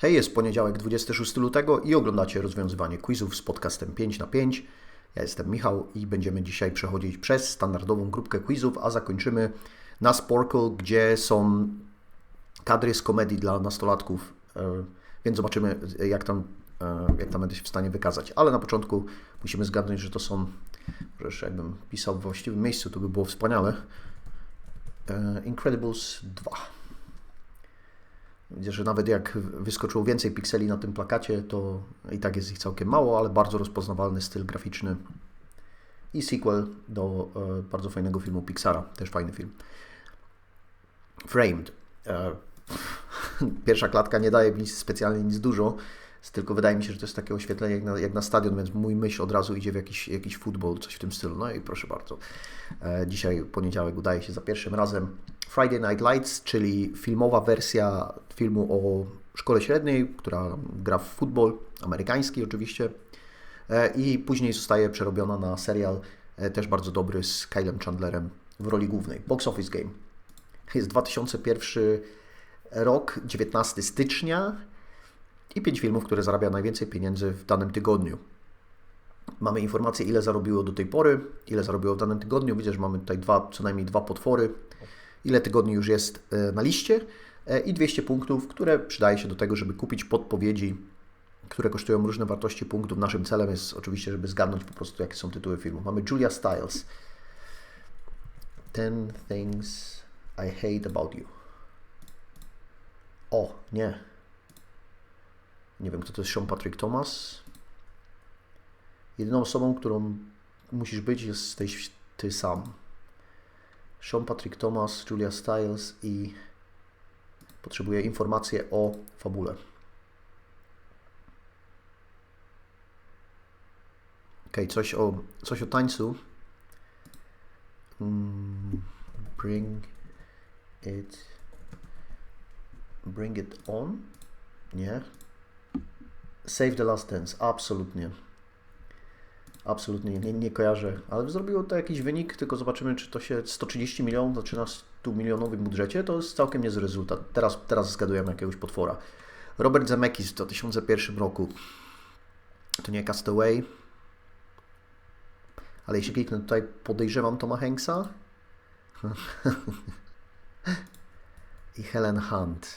Hej, jest poniedziałek 26 lutego i oglądacie rozwiązywanie quizów z podcastem 5 na 5. Ja jestem Michał i będziemy dzisiaj przechodzić przez standardową grupkę quizów, a zakończymy na Sporkle, gdzie są kadry z komedii dla nastolatków, e, więc zobaczymy jak tam, e, jak tam będę się w stanie wykazać. Ale na początku musimy zgadnąć, że to są, jeszcze jakbym pisał w właściwym miejscu, to by było wspaniale. E, Incredibles 2. Że nawet jak wyskoczyło więcej pikseli na tym plakacie, to i tak jest ich całkiem mało, ale bardzo rozpoznawalny styl graficzny. I sequel do e, bardzo fajnego filmu Pixara, też fajny film. Framed. E, pierwsza klatka nie daje mi specjalnie nic dużo, tylko wydaje mi się, że to jest takie oświetlenie jak na, jak na stadion, więc mój myśl od razu idzie w jakiś, jakiś futbol, coś w tym stylu. No i proszę bardzo. E, dzisiaj poniedziałek udaje się za pierwszym razem Friday Night Lights, czyli filmowa wersja filmu o szkole średniej, która gra w futbol, amerykański oczywiście, e, i później zostaje przerobiona na serial e, też bardzo dobry z Kylem Chandlerem w roli głównej. Box Office Game. Jest 2001 rok, 19 stycznia i 5 filmów, które zarabia najwięcej pieniędzy w danym tygodniu. Mamy informacje, ile zarobiło do tej pory, ile zarobiło w danym tygodniu. Widzę, że mamy tutaj dwa, co najmniej dwa potwory ile tygodni już jest e, na liście e, i 200 punktów, które przydaje się do tego, żeby kupić podpowiedzi, które kosztują różne wartości punktów. Naszym celem jest oczywiście, żeby zgadnąć po prostu, jakie są tytuły filmów. Mamy Julia Stiles. Ten Things I Hate About You. O, nie. Nie wiem, kto to jest Sean Patrick Thomas. Jedyną osobą, którą musisz być, jest ty sam. Sean Patrick Thomas, Julia Stiles i potrzebuję informacji o fabule. Ok, coś o, coś o tańcu. Mm, bring it. Bring it on? Nie. Save the Last Dance. Absolutnie. Absolutnie nie, nie kojarzę, ale zrobiło to jakiś wynik, tylko zobaczymy, czy to się 130 milionów zaczyna 100 milionowym budżecie, to jest całkiem niezły rezultat. Teraz, teraz zgadujemy jakiegoś potwora. Robert Zemeckis w 2001 roku. To nie Castaway. Ale jeśli kliknę tutaj, podejrzewam Toma Hanksa. I Helen Hunt.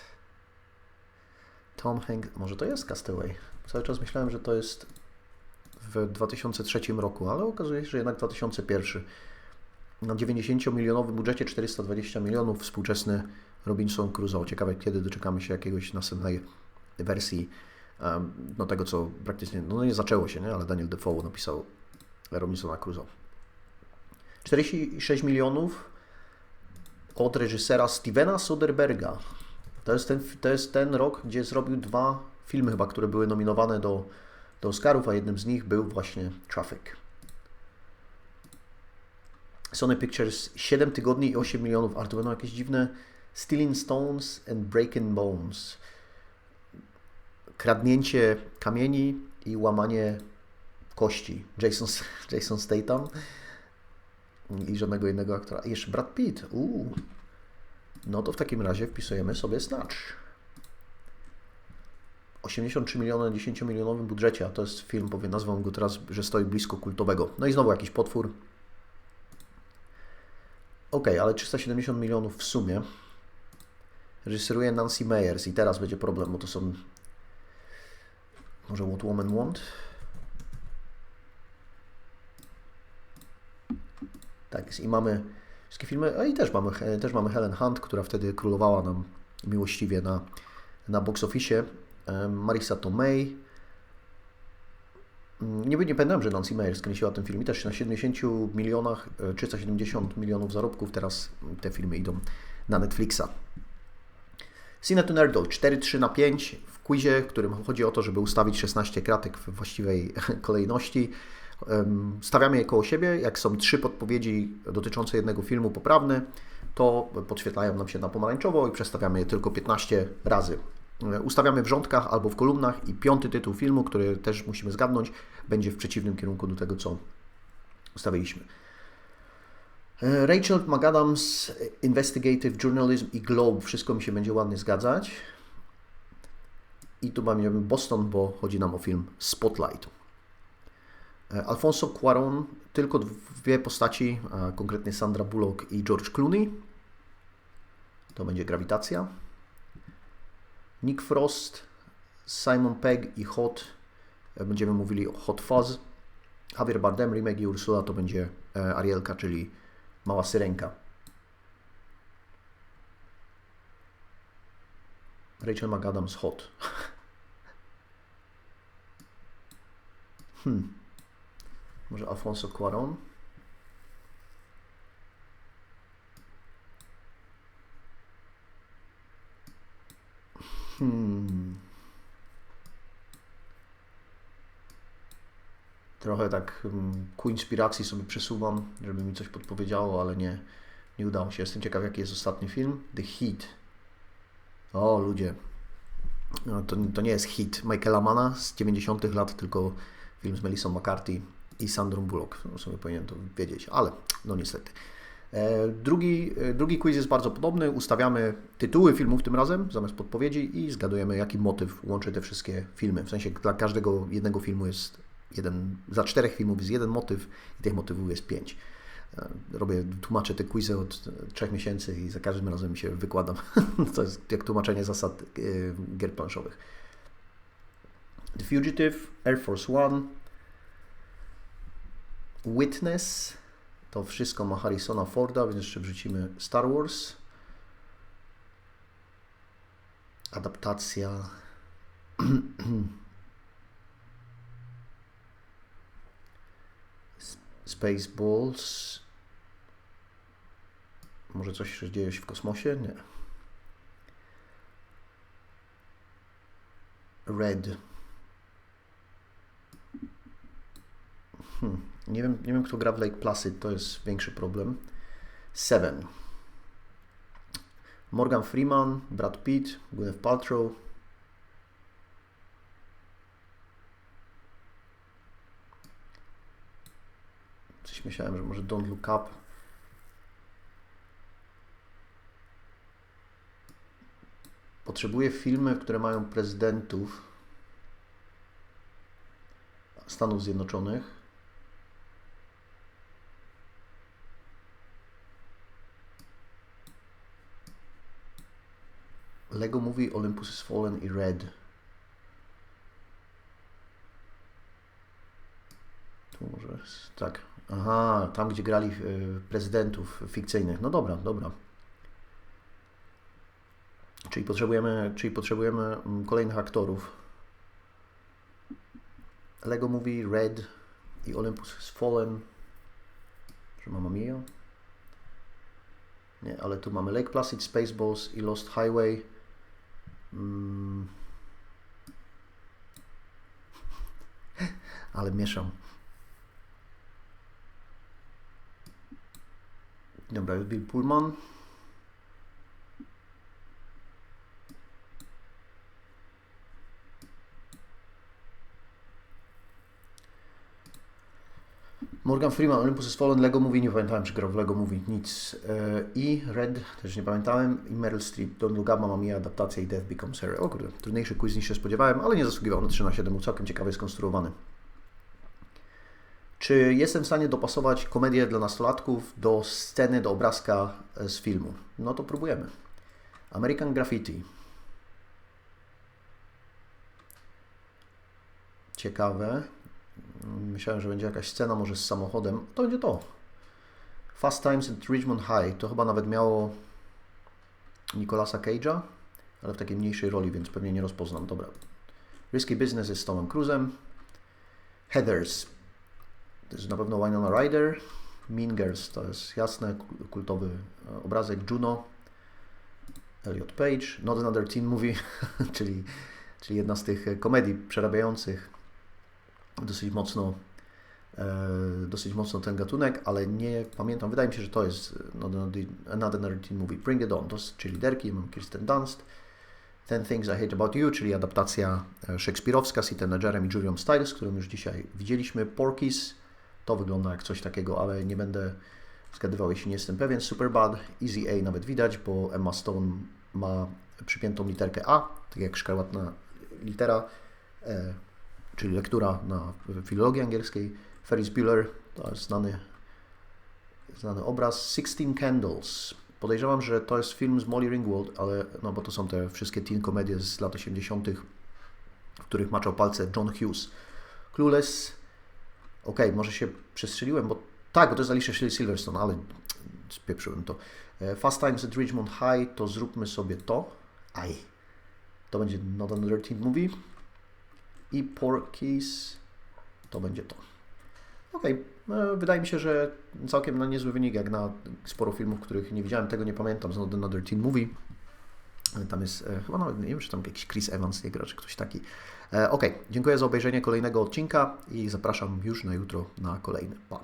Tom Hanks, może to jest Castaway. Cały czas myślałem, że to jest w 2003 roku, ale okazuje się, że jednak 2001. Na 90-milionowym budżecie 420 milionów współczesny Robinson Crusoe. Ciekawe, kiedy doczekamy się jakiegoś następnej wersji no tego, co praktycznie, no nie zaczęło się, nie? ale Daniel Defoe napisał Robinsona Crusoe. 46 milionów od reżysera Stevena Soderberga. To jest, ten, to jest ten rok, gdzie zrobił dwa filmy chyba, które były nominowane do do Oscarów, a jednym z nich był właśnie Traffic. Sony Pictures 7 tygodni i 8 milionów, ale to będą jakieś dziwne Stealing Stones and Breaking Bones. Kradnięcie kamieni i łamanie kości. Jason, Jason Statham i żadnego innego aktora. I jeszcze Brad Pitt. No to w takim razie wpisujemy sobie Snatch. 83 miliony na 10 milionowym budżecie, a to jest film, powiem, nazwą go teraz, że stoi blisko kultowego. No i znowu jakiś potwór. Ok, ale 370 milionów w sumie. Reżyseruje Nancy Meyers i teraz będzie problem, bo to są może What Woman Want? Tak. I mamy wszystkie filmy, a i też mamy, też mamy Helen Hunt, która wtedy królowała nam miłościwie na, na box office. Marisa Tomei. Mm, nie, nie pamiętam, że Nancy Meyer skręciła ten film i też na 70 milionach, 370 e, milionów zarobków teraz te filmy idą na Netflixa. Cine to Nerdle 4-3 na 5 w quizie, w którym chodzi o to, żeby ustawić 16 kratek w właściwej kolejności. Stawiamy je koło siebie. Jak są trzy podpowiedzi dotyczące jednego filmu poprawne, to podświetlają nam się na pomarańczowo i przestawiamy je tylko 15 razy. E, ustawiamy w rządkach albo w kolumnach i piąty tytuł filmu, który też musimy zgadnąć, będzie w przeciwnym kierunku do tego, co ustawiliśmy. E, Rachel McAdams, Investigative Journalism i Globe, wszystko mi się będzie ładnie zgadzać. I tu mamy Boston, bo chodzi nam o film Spotlight. E, Alfonso Cuarón, tylko dwie postaci, konkretnie Sandra Bullock i George Clooney. To będzie Grawitacja. Nick Frost, Simon Pegg i Hot. e, Będziemy mówili o Hot Fuzz. Javier Bardem, remake i Ursula to będzie e, Arielka, czyli Mała Syrenka. Rachel McAdams Hot. Hmm. Może Alfonso Cuarón? Hmm. Trochę tak mm, ku inspiracji sobie przesuwam, żeby mi coś podpowiedziało, ale nie, nie udało się. Jestem ciekaw, jaki jest ostatni film. The Heat. O, ludzie. No, to, to nie jest hit Michaela Mana z 90 lat, tylko film z Melissą McCarthy i Sandrą Bullock. No, sobie powinienem to wiedzieć, ale no niestety. E, Drugi, e, drugi quiz jest bardzo podobny. Ustawiamy tytuły filmów tym razem zamiast podpowiedzi i zgadujemy, jaki motyw łączy te wszystkie filmy. W sensie dla każdego jednego filmu jest jeden, za czterech filmów jest jeden motyw i tych motywów jest pięć. E, Robię, tłumaczę te quizy od trzech miesięcy i za każdym razem się wykładam. To jest jak tłumaczenie zasad gier planszowych. The Fugitive, Air Force One, Witness, to wszystko ma Harrisona Forda, więc jeszcze wrzucimy Star Wars. Adaptacja. Spaceballs. Może coś się dzieje się w kosmosie? Nie. Red. Hmm. Nie, wiem, nie wiem, kto gra w Lake Placid, to jest większy problem. Seven. Morgan Freeman, Brad Pitt, Gwyneth Paltrow. Coś myślałem, że może Don't Look Up. Potrzebuję filmy, które mają prezydentów Stanów Zjednoczonych. Lego Movie, Olympus Has Fallen i Red. Tu może tak. Aha, tam gdzie grali e, prezydentów fikcyjnych. No dobra, dobra. Czyli potrzebujemy, czyli potrzebujemy mm, kolejnych aktorów. Lego Movie, Red i Olympus Has Fallen. Czy Mamma Mia? Nie, ale tu mamy Lake Placid, Spaceballs i Lost Highway. Mm. Ale mieszam. Dobra, jest Bill Pullman. Morgan Freeman, Olympus Has Fallen, Lego Movie, nie pamiętałem, czy grał w Lego Movie, nic. E, I Red, też nie pamiętałem, i Meryl Streep, Don't Look Up, Mamma Mia, adaptacja i Death Becomes Her. O kurde, trudniejszy quiz niż się spodziewałem, ale nie zasługiwał na 3 na 7, był całkiem ciekawie skonstruowany. Czy jestem w stanie dopasować komedię dla nastolatków do sceny, do obrazka e, z filmu? No to próbujemy. American Graffiti. Ciekawe. Myślałem, że będzie jakaś scena może z samochodem. To będzie to. Fast Times at Richmond High. To chyba nawet miało Nicolasa Cage'a, ale w takiej mniejszej roli, więc pewnie nie rozpoznam. Dobra. Risky Business jest z Tomem Cruzem. Heathers. To jest na pewno Winona Ryder. Mean Girls to jest jasne, kultowy e, obrazek. Juno. Elliot Page. Not Another Teen Movie, czyli, czyli jedna z tych komedii przerabiających dosyć mocno, e, dosyć mocno ten gatunek, ale nie pamiętam, wydaje mi się, że to jest Not Another Teen Movie. Bring It On, to jest, czyli liderki, mam Kirsten Dunst. Ten Things I Hate About You, czyli adaptacja szekspirowska z Heath Ledgerem i Julią Stiles, którą już dzisiaj widzieliśmy. Porky's, to wygląda jak coś takiego, ale nie będę zgadywał, jeśli nie jestem pewien. Superbad, Easy A nawet widać, bo Emma Stone ma przypiętą literkę A, tak jak szkarłatna litera, e, czyli lektura na filologii angielskiej. Ferris Bueller, to jest znany, znany obraz. Sixteen Candles. Podejrzewam, że to jest film z Molly Ringwald, ale no bo to są te wszystkie teen komedie z lat 80., w których maczał palce John Hughes. Clueless. Okej, okay, może się przestrzeliłem, bo tak, bo to jest Alicia Silverstone, ale spieprzyłem to. E, Fast Times at Ridgemont High, to zróbmy sobie to. Aj. To będzie Not Another Teen Movie. I Porky's, to będzie to. Okay. no, wydaje mi się, że całkiem na niezły wynik, jak na sporo filmów, których nie widziałem, tego nie pamiętam, z Not Another Teen Movie. Tam jest, e, chyba nawet nie wiem, czy tam jakiś Chris Evans nie gra, czy ktoś taki. E, ok, dziękuję za obejrzenie kolejnego odcinka i zapraszam już na jutro na kolejny. Pa.